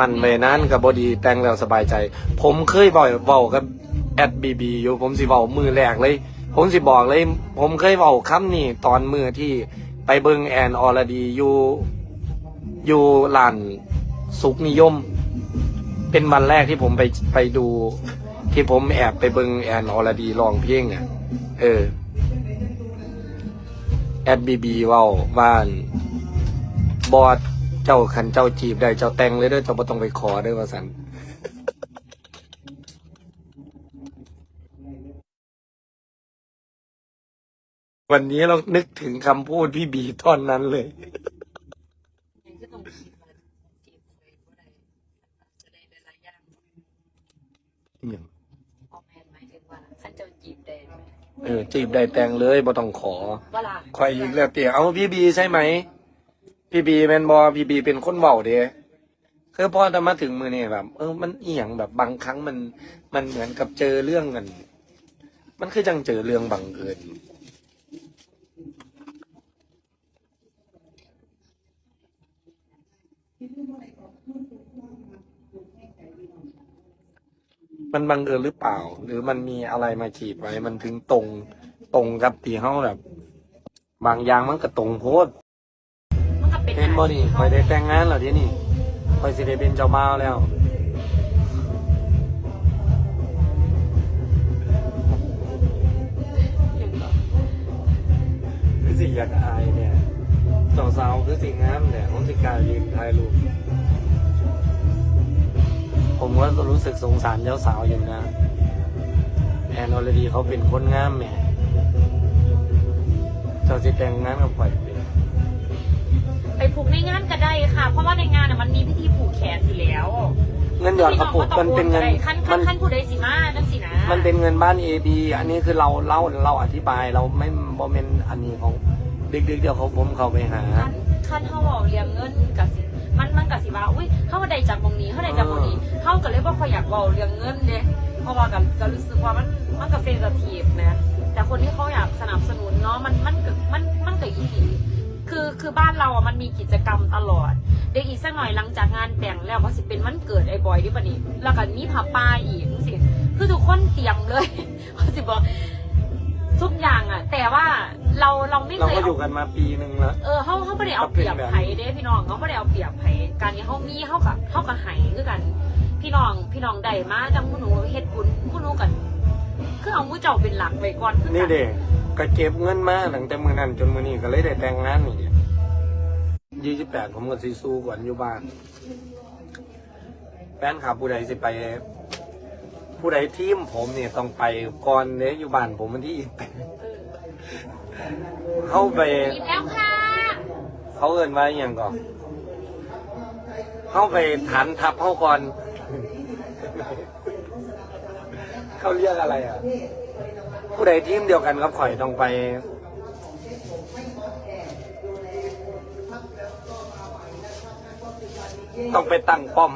มันไปนั้นกับบอดีแต่งแล้วสบายใจ ผมเคยบ่อกเบากับแอดบีบีอยู่ผมสิเบามือแรกเลย ผมสิบอกเลย ผมเคยเบาคำนี้ตอนมือที่ไปเบิงแอนออรดีอยู่อยู่ลานสุขนิยม เป็นวันแรกที่ผมไปไปดูที่ผมแอบไปเบิงแอนออรดีร้องเพลงเนี่ยเออแอดบีบีเว้าบ้านบอด เจ้าขันเจ้าจีบได้เจ้าแต่งเลยเด้อเจ้าบ่ต้องไปขอเด้อว่าสันวันนี้เรานึกถึงคำพูดพี่บีตอนนั้นเลย ยังก็ต้องคิดว่าจีบเคยบ่ได้จะได้หลายๆอย่างออกแผนหมายถึงว่าขันเจ้าจีบได้ไหมเออจีบได้แต่งเลยบ่ต้องขอ ว่าล่ะ คอยอีกแล้วเตี๋ยเอาพี่บีใช่ไหม พี่บีแมนบอพี่บีเป็นคนเบาเด้คือพอจะมาถึงมือเนี่ยแบบ เออมันเอียงแบบบางครั้งมัน มันเหมือนกับเจอเรื่องกัน มันคือจังเจอเรื่องบังเอิญมันบังเอิญหรือเปล่า หรือมันมีอะไรมาขีดไว้ มันถึงตรงตรงกับตีเฮาแบบ บางอย่างมันก็ตรงโพด เป็นเห็นบ่นี่คอยได้แต่งงานแล้วเดี๋ยวนี้คอยสิได้เป็นเจ้าบ่าวแล้ว คือสิอยากอายเนี่ยเจ้าสาวคือสิงามเนี่ยผมสิกล้ายืนถ่ายรูปผมก็รู้สึกสงสารเจ้าสาวอยู่นะแอนออลดีเขาเป็นคนงามแม่เจ้าสิแต่งงานกับข่อยเป็น งานก็ได้ค่ะ เพราะว่าในงานน่ะมันมีพิธีผูกแขนอยู่แล้วเงินหยอดกระปุกมันเป็นเงินขั้นมัขั้นนขั้นผู้ใดสิมาจังสินะมันเป็นเงินบ้านเอบีอันนี้คือเราเล่าเราอธิบายเราไม่บอมเมนอันนี้ของเด็กๆเดี๋ยวเขาผมเขาไปหาขั้นขั้นเฮาเอาเรียงเงินกับสิมันมันกับสิว่าอุ้ยเฮาได้จากตรงนี้เฮาได้จากตรงนี้เฮาก็เลยบ่ค่อยอยากเว้าเรียงเงินเด้เพราะว่าก็ก็รู้สึกว่ามันมันก็เซนซิทีฟนะแต่คนที่เขาอยากสนับสนุนเนาะมันมันก็มันมันก็อีหลี คือคือบ้านเราอะมันมีกิจกรรมตลอด เดี๋ยวอีกสักหน่อยหลังจากงานแต่งแล้วก็สิเป็นวันเกิดไอ้บอยที่ปะนี่แล้วก็มีผับปาอีกสิคือทุกคนเตรียมเลยว่าสิบอกทุกอย่างอะ แต่ว่าเราเราไม่เราเคยก็เอาอยู่กันมาปีหนึ่งแล้ว เออเขาเขาไม่ได้เอาเปรียบไผ่เด้พี่น้องเขาไม่ได้เอาเปรียบไผ่การที่เขามีเขากับเขากับไห้คือกัน พี่น้องพี่น้องได้มาจังผู้หนูเฮ็ดบุญผู้หนูกันคือเอามือเจ้าเป็นหลักไว้ก่อนคือนี่กันเด็กก็เก็บเงินมาตั้งแต่มือนั้นจนมือนี้ก็เลยได้แต่งงานนี่เนี่ย ยี่สิบแปดผมก็ซีสู้ก่อนอยู่บ้านแฟนขับผู้ใดสิไป ผู้ใดทีมผมเนี่ยต้องไปก่อนเนี่ยอยู่บ้านผมวันที่ยี่สิบแปดเออเข้าไปกินแล้วค่ะเขาเอินว่าอหย่างก่อนเข้าไปฐานทับเข้าก่อน เขาเรียกอะไรอะ ผู้ใดทีมเดียวกันกับข่อยต้องไป ต้องไปตั้งป้อม